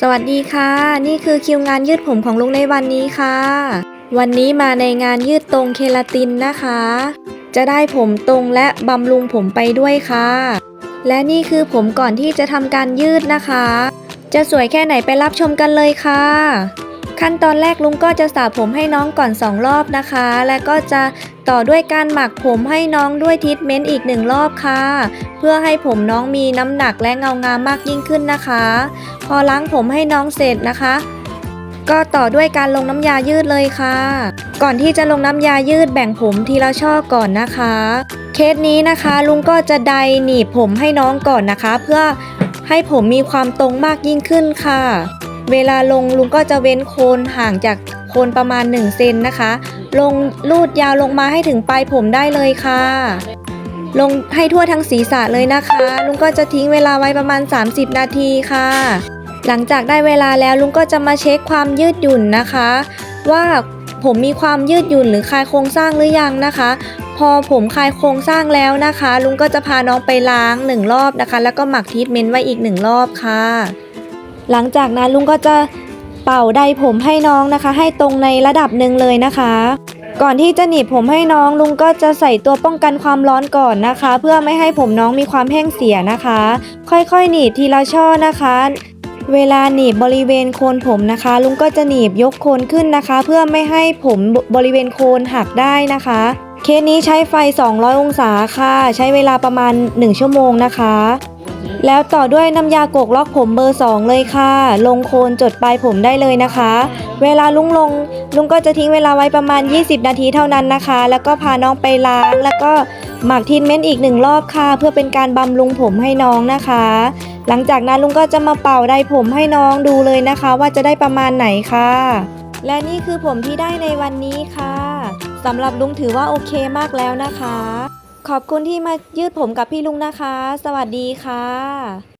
สวัสดีค่ะ นี่คือคิวงานยืดผมของลุงในวันนี้ค่ะ วันนี้มาในงานยืดตรงเคลาตินนะคะ จะได้ผมตรงและบำรุงผมไปด้วยค่ะ และนี่คือผมก่อนที่จะทำการยืดนะคะ จะสวยแค่ไหนไปรับชมกันเลยค่ะ ขั้นตอนแรกลุงก็จะสระผมให้น้องก่อน 2 รอบนะคะ และก็จะต่อด้วยการหมักผมให้น้องด้วยทรีทเมนต์อีกหนึ่งรอบค่ะ เพื่อให้ผมน้องมีน้ำหนักและเงางามมากยิ่งขึ้นนะคะ พอล้างผมให้น้องเสร็จนะคะ ก็ต่อด้วยการลงน้ำยายืดเลยค่ะ ก่อนที่จะลงน้ำยายืดแบ่งผมทีละช่อก่อนนะคะ เคสนี้นะคะลุงก็จะไดหนีบผมให้น้องก่อนนะคะ เพื่อให้ผมมีความตรงมากยิ่งขึ้นค่ะ เวลาลงลุงก็จะเว้นโคนห่างจากโคนประมาณ1เซนนะคะ ลงลูดยาวลงมาให้ถึงปลายผมได้เลยค่ะ ลงให้ทั่วทั้งศีรษะเลยนะคะ ลุงก็จะทิ้งเวลาไว้ประมาณ 30 นาทีค่ะ หลังจากได้เวลาแล้วลุงก็จะมาเช็คความยืดหยุ่นนะคะ ว่าผมมีความยืดหยุ่นหรือคลายโครงสร้างหรือยังนะคะ พอผมคลายโครงสร้างแล้วนะคะ ลุงก็จะพาน้องไปล้างหนึ่งรอบนะคะ แล้วก็หมักทีทเมนต์ไว้อีกหนึ่งรอบค่ะ หลังจากนั้นลุงก็จะเป่าใดผมให้น้องนะคะ ให้ตรงในระดับหนึ่งเลยนะคะ ก่อนที่จะหนีบผมให้น้องลุงก็จะใส่ตัวป้องกันความร้อนก่อนนะคะ เพื่อไม่ให้ผมน้องมีความแห้งเสียนะคะ ค่อยๆ หนีบทีละช่อนะคะ เวลาหนีบบริเวณโคนผมนะคะ ลุงก็จะหนีบยกโคนขึ้นนะคะ เพื่อไม่ให้ผมบริเวณโคนหักได้นะคะ เคสนี้ใช้ไฟ 200 องศาค่ะ ใช้เวลาประมาณ 1 ชั่วโมงนะคะ แล้วต่อด้วยน้ำยากกล็อกผมเบอร์ 2 เลยค่ะ ลงโคนจดปลายผมได้เลยนะคะ เวลาลุงลง ลุงก็จะทิ้งเวลาไว้ประมาณ 20 นาทีเท่านั้นนะคะ แล้วก็พาน้องไปล้างแล้วก็หมักทีนเมนอีกหนึ่งรอบค่ะ เพื่อเป็นการบำรุงผมให้น้องนะคะ หลังจากนั้นลุงก็จะมาเป่าไดผมให้น้องดูเลยนะคะ ว่าจะได้ประมาณไหนค่ะ และนี่คือผมที่ได้ในวันนี้ค่ะสำหรับลุงถือว่าโอเคมากแล้วนะคะ ขอบคุณที่มายืดผมกับพี่ลุงนะคะ สวัสดีค่ะ